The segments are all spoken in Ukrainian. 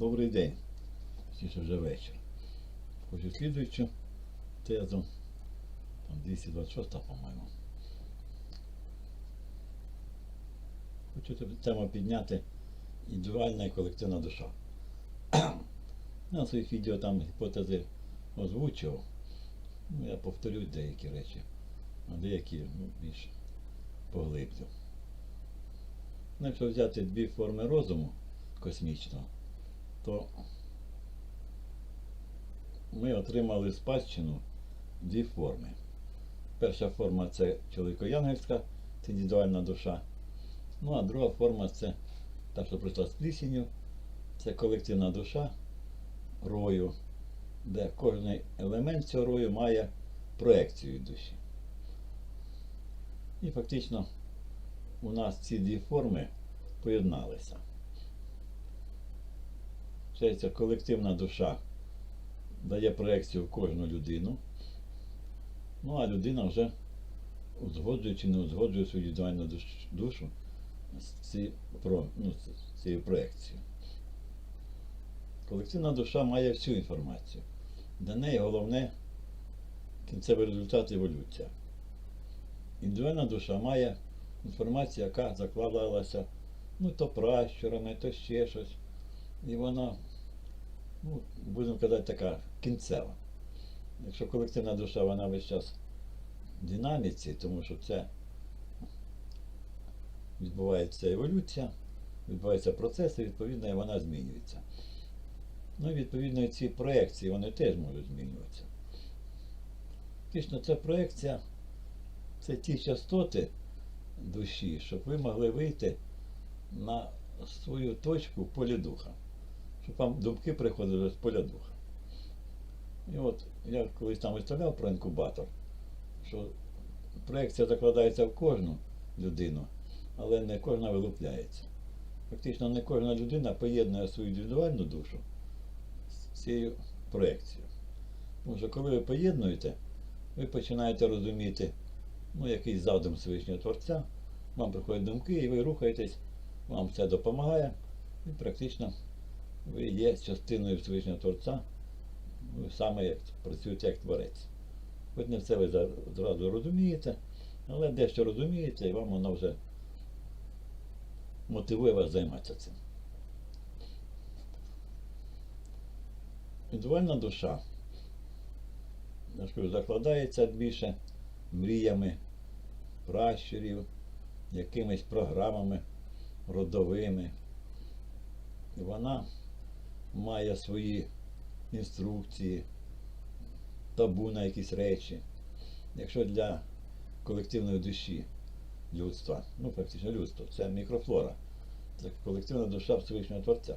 Добрий день. Точніше вже вечір. Хочу слідуючу тезу. Там 226, по-моєму. Хочу тему підняти індивідуальна і колективна душа. На своїх відео там гіпотези озвучував. Ну, я повторюю деякі речі, а деякі ну, більш поглиблю. Ну, Якщо взяти дві форми розуму космічного, то ми отримали спадщину дві форми. Перша форма це чоловікоянгельська, це індивідуальна душа. Ну а друга форма це та, що прийшла з плісінню, це колективна душа рою, де кожен елемент цього рою має проекцію душі. І фактично у нас ці дві форми поєдналися. Ця колективна душа дає проекцію в кожну людину. Ну а людина вже узгоджує чи не узгоджує свою індивідуальну душу ну, з цією проекцією. Колективна душа має всю інформацію. Для неї головне кінцевий результат еволюція. Індивідуальна душа має інформацію, яка закладалася ну, то пращурами, то ще щось. І вона, ну, будемо казати, така кінцева. Якщо колективна душа, вона весь час в динаміці, тому що це відбувається еволюція, відбуваються процеси, відповідно, і вона змінюється. Ну і відповідно ці проекції вони теж можуть змінюватися. Фактично, ця проекція це ті частоти душі, щоб ви могли вийти на свою точку в полі духа. Щоб вам думки приходили з поля духа. І от я колись там виставляв про інкубатор, що проекція закладається в кожну людину, але не кожна вилупляється. Фактично не кожна людина поєднує свою індивідуальну душу з цією проекцією. Тому що коли ви поєднуєте, ви починаєте розуміти ну, якийсь задум Всевишнього Творця, вам приходять думки, і ви рухаєтесь, вам це допомагає, і практично ви є частиною Всевишнього Творця, ви саме як працюєте як творець. Хоч не все ви зразу розумієте, але дещо розумієте, і вам воно вже мотивує вас займатися цим. Індивідуальна душа, закладається більше мріями пращурів, якимись програмами родовими. І вона має свої інструкції, табу на якісь речі. Якщо для колективної душі людства, ну фактично людство, це мікрофлора, це колективна душа Всевишнього Творця.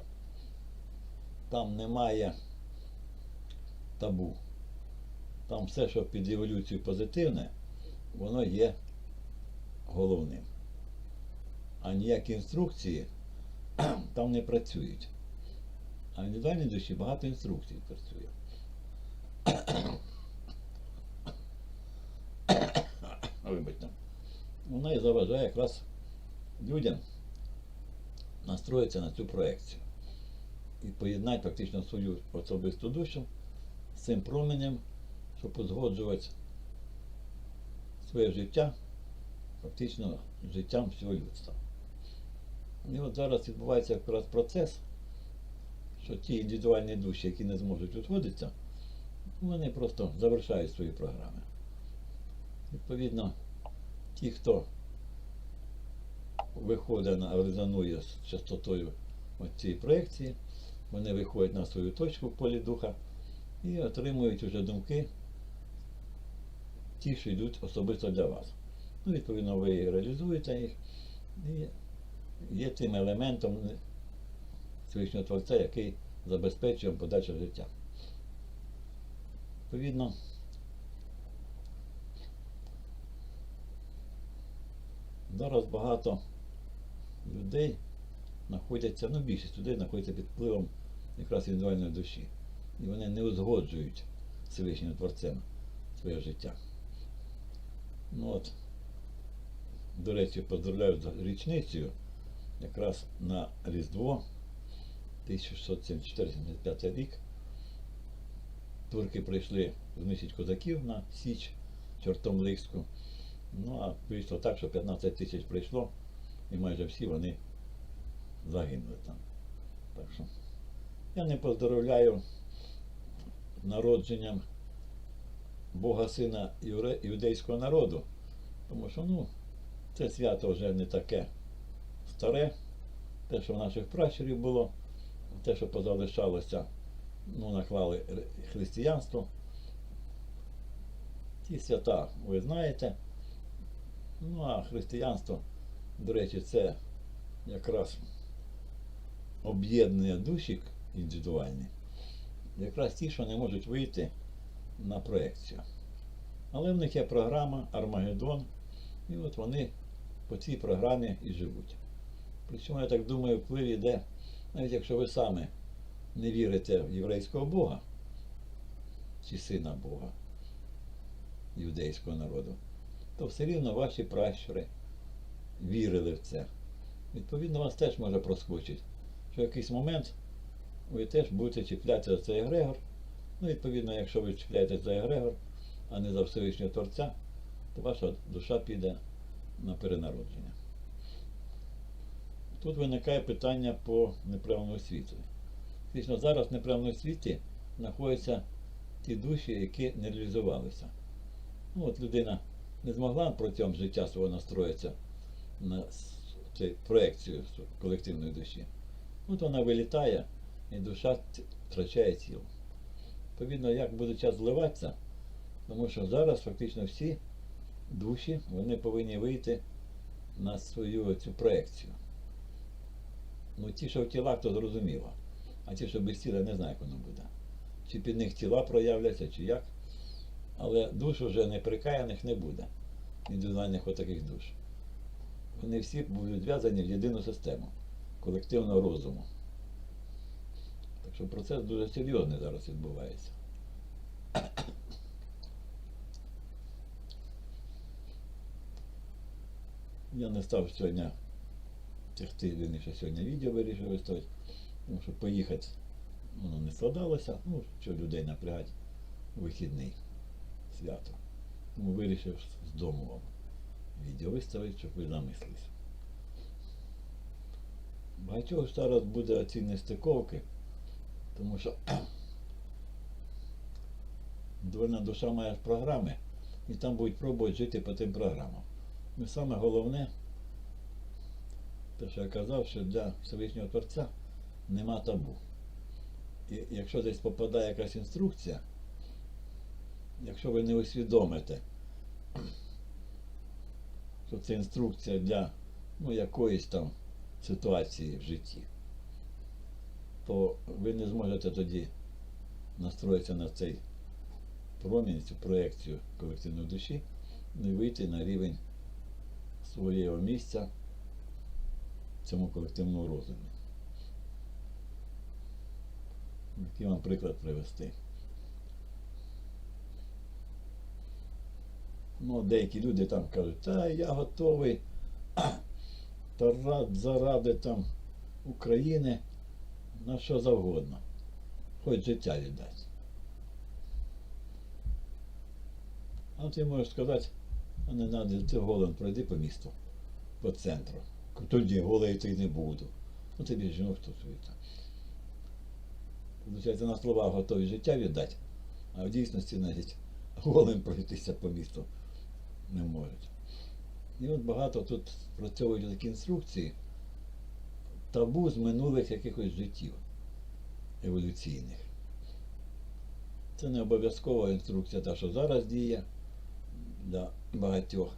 Там немає табу. Там все, що під еволюцію позитивне, воно є головним. А ніякі інструкції там не працюють. А в індивідуальній душі багато інструкцій працює. Вибачте. Вона і заважає якраз людям настроїтися на цю проекцію і поєднати фактично свою особисту душу з цим променем, щоб узгоджувати своє життя фактично життям всього людства. І от зараз відбувається якраз процес, що ті індивідуальні душі, які не зможуть узгодитися, вони просто завершають свої програми. Відповідно, ті, хто виходить на резонує з частотою цієї проекції, вони виходять на свою точку в полі духа і отримують уже думки, ті, що йдуть особисто для вас. Ну, відповідно, ви реалізуєте їх і є тим елементом Всевишнього Творця, який забезпечує подальше життя. Відповідно, зараз багато людей знаходяться, ну більшість людей знаходяться під впливом якраз індивідуальної душі. І вони не узгоджують Всевишнім Творцем своє життя. Ну от, до речі, поздравляю з річницею. Якраз на Різдво 1674-75 рік. Турки прийшли знищити козаків на Січ чортом Лихську. Ну а вийшло так, що 15 тисяч прийшло, і майже всі вони загинули там. Так що я не поздоровляю народженням Бога Сина юдейського народу, тому що ну, це свято вже не таке старе, те, що в наших пращурів було, те, що позалишалося, ну, наклали християнство. Ті свята ви знаєте. Ну а християнство, до речі, це якраз об'єднує душі індивідуальні, якраз ті, що не можуть вийти на проекцію. Але в них є програма Армагеддон, і от вони по цій програмі і живуть. Причому, я так думаю, вплив іде, навіть якщо ви саме не вірите в єврейського Бога чи сина Бога юдейського народу, то все рівно ваші пращури вірили в це. Відповідно, вас теж може проскочити, що в якийсь момент ви теж будете чіплятися за цей егрегор. Ну, відповідно, якщо ви чіпляєтесь за егрегор, а не за Всевишнього Творця, то ваша душа піде на перенародження. Тут виникає питання по неправильному світу. Фактично зараз в неправильному світі знаходяться ті душі, які не реалізувалися. Ну, от людина не змогла протягом життя свого настроїтися на цю проекцію колективної душі. От вона вилітає, і душа втрачає тіло. Відповідно, як буде час зливатися, тому що зараз фактично всі душі вони повинні вийти на свою цю проекцію. Ну, ті, що в тілах, то зрозуміло. А ті, що без тіла, не знаю, як воно буде. Чи під них тіла проявляться, чи як. Але душ вже неприкаяних не буде. Індивідуальних отаких душ. Вони всі будуть зв'язані в єдину систему колективного розуму. Так що процес дуже серйозний зараз відбувається. Я не став сьогодні тягти, вірніше, сьогодні відео вирішив виставити, тому що поїхати воно не складалося, ну, що людей напрягати вихідний свято. Тому вирішив з дому вам відео виставити, щоб ви замислилися. Багатьох зараз буде оці нестиковки, тому що довольна душа має програми, і там будуть пробувати жити по тим програмам. Ну, саме головне, те, що я казав, що для Всевишнього Творця нема табу. І якщо десь попадає якась інструкція, якщо ви не усвідомите, що це інструкція для ну, якоїсь там ситуації в житті, то ви не зможете тоді настроїтися на цей промінь, цю проекцію колективної душі, і вийти на рівень свого місця цьому колективному розумі. Який вам приклад привести. Ну, деякі люди там кажуть, та я готовий та рад заради там України на що завгодно. Хоч життя віддати. А ти можеш сказати, а не треба, ти голим пройди по місту, по центру. Тоді голий йти не буду. Ну тобі жінок хто світа. Получається, на слова готові життя віддати, а в дійсності навіть голим пройтися по місту не можуть. І от багато тут спрацьовують такі інструкції табу з минулих якихось життів еволюційних. Це не обов'язкова інструкція, та, що зараз діє для багатьох.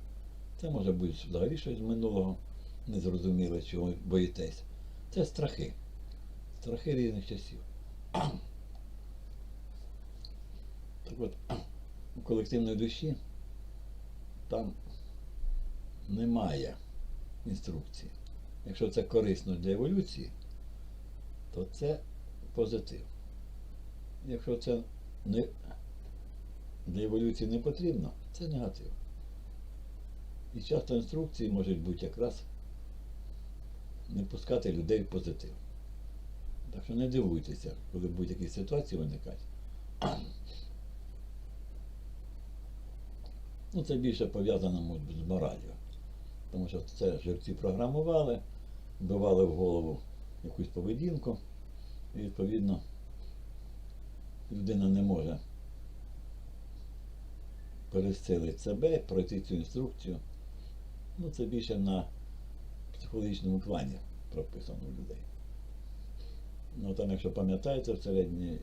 Це може бути взагалі щось з минулого, незрозуміле, чого ви боїтесь. Це страхи. Страхи різних часів. Так от, у колективної душі там немає інструкції. Якщо це корисно для еволюції, то це позитив. Якщо це не, для еволюції не потрібно, це негатив. І часто інструкції можуть бути якраз не пускати людей в позитив. Так що не дивуйтеся, коли будуть якісь ситуації виникати. Ну, це більше пов'язано з моралью. Тому що це жерці програмували, вбивали в голову якусь поведінку, і відповідно людина не може пересилити себе, пройти цю інструкцію. Ну, це більше на психологічному плані прописано у людей. Ну там, якщо пам'ятаєте, в середні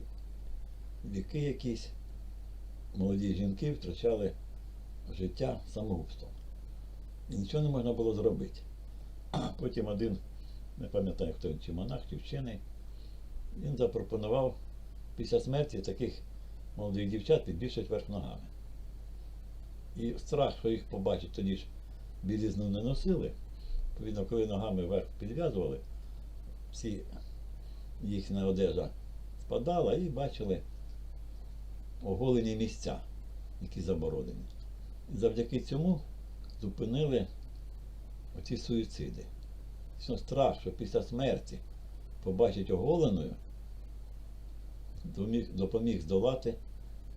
віки якісь молоді жінки втрачали життя самогубством. І нічого не можна було зробити. Потім один, не пам'ятаю хто він, чи монах, чи вчений, він запропонував після смерті таких молодих дівчат підвішати вверх ногами. І страх, що їх побачить, тоді ж білізну не носили. Відповідно, коли ногами вверх підв'язували, всі їхня одежа впадала і бачили оголені місця, які заборонені. І завдяки цьому зупинили оці суїциди. Що страх, що після смерті побачить оголеною, допоміг здолати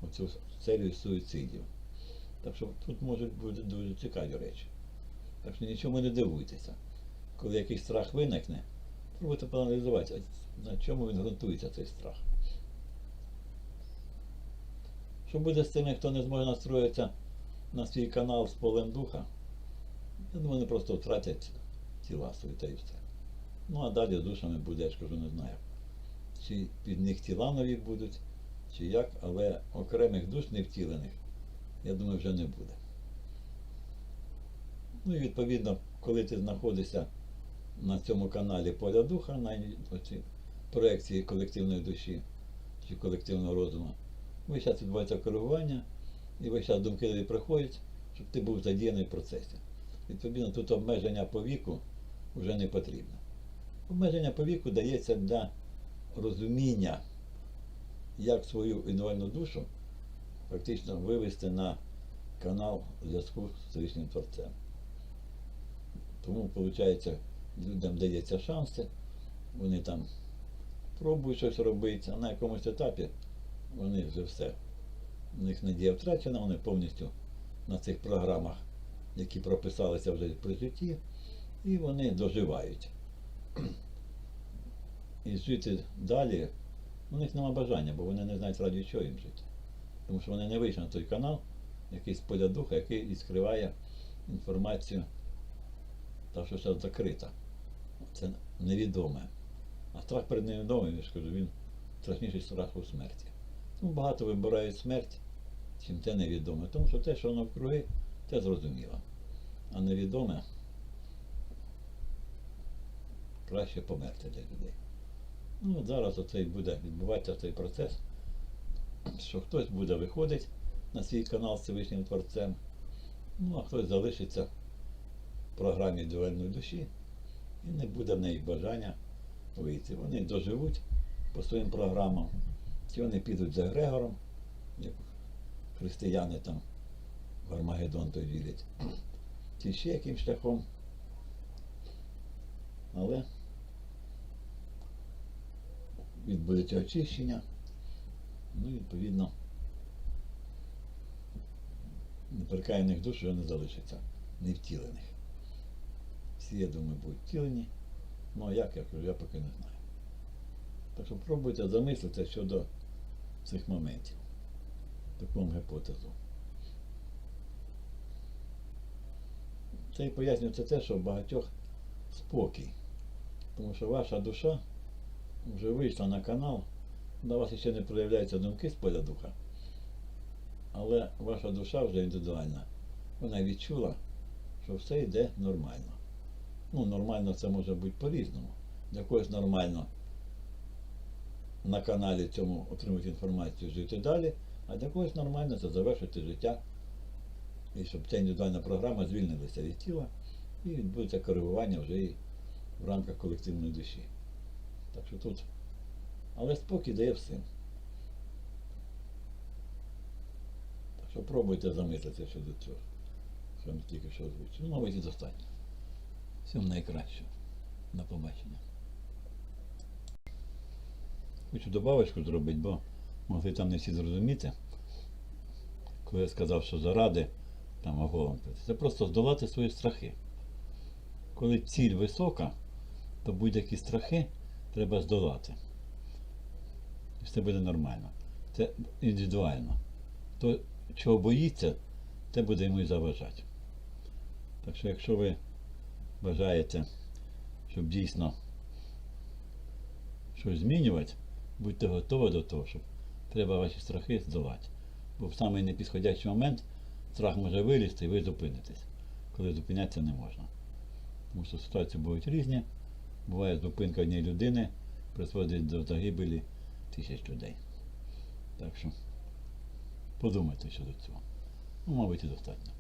оцю серію суїцидів. Так що тут можуть бути дуже цікаві речі. Так що нічому не дивуйтеся. Коли якийсь страх виникне, пробуйте проаналізувати, на чому він ґрунтується цей страх. Що буде з тими, хто не зможе настроїтися на свій канал з полем духа? Я думаю, вони просто втратять тіла свої та і все. Ну а далі з душами буде, я ж кажу, не знаю. Чи під них тіла нові будуть, чи як, але окремих душ невтілених, я думаю, вже не буде. Ну і відповідно, коли ти знаходишся на цьому каналі Поля Духа, на оці проекції колективної душі чи колективного розуму, весь час відбувається коригування, і весь час думки приходять, щоб ти був задіяний в процесі. Відповідно, тут обмеження по віку вже не потрібно. Обмеження по віку дається для розуміння, як свою індивідуальну душу фактично вивести на канал зв'язку з Всевишнім Творцем. Тому, виходить, людям дається шанси, вони там пробують щось робити, а на якомусь етапі вони вже все. У них надія втрачена, вони повністю на цих програмах, які прописалися вже при житті, і вони доживають. І жити далі у них нема бажання, бо вони не знають раді чого їм жити. Тому що вони не вийшли на той канал, якийсь поля духа, який і скриває інформацію, та що зараз закрита. Це невідоме. А страх перед невідомим, я ж кажу, він страшніший страх у смерті. Тому багато вибирають смерть, чим те невідоме. Тому що те, що навкруги, те зрозуміло. А невідоме краще померти для людей. Ну, от зараз оцей буде відбуватися цей процес, що хтось буде виходити на свій канал з Всевишнім Творцем, ну а хтось залишиться програмі дуельної душі і не буде в неї бажання вийти. Вони доживуть по своїм програмам, чи вони підуть за Грегором, як християни там в Армагеддон той вірять, чи ще яким шляхом. Але відбудеться очищення, ну і відповідно неприкаяних душ вже не залишиться, невтілених. Я думаю, будуть втілені, ну а як, я кажу, я поки не знаю. Так що пробуйте замислитися щодо цих моментів, таку вам гіпотезу. Це і пояснюється те, що в багатьох спокій. Тому що ваша душа вже вийшла на канал, до вас ще не проявляються думки з поля духа. Але ваша душа вже індивідуальна. Вона відчула, що все йде нормально. Ну, нормально це може бути по-різному. Для когось нормально на каналі цьому отримати інформацію, жити далі, а для когось нормально це завершити життя. І щоб ця індивідуальна програма звільнилася від тіла і відбудеться коригування вже і в рамках колективної душі. Так що тут. Але спокій дає всім. Так що пробуйте замислитися щодо цього. Що ми тільки що озвучили. Ну, мабуть, і достатньо. Всім найкращого. На побачення. хочу добавочку зробити, бо могли там не всі зрозуміти. Коли я сказав, що заради там оголом, це просто здолати свої страхи. Коли ціль висока, то будь-які страхи треба здолати. І все буде нормально. Це індивідуально. То, чого боїться, те буде йому і заважати. Так що, якщо ви бажаєте, щоб дійсно щось змінювати, будьте готові до того, що треба ваші страхи здолати. Бо в самий непідходящий момент страх може вилізти і ви зупинитесь, коли зупинятися не можна. Тому що ситуації будуть різні. Буває зупинка однієї людини призводить до загибелі тисяч людей. Так що подумайте щодо цього. Ну, мабуть, і достатньо.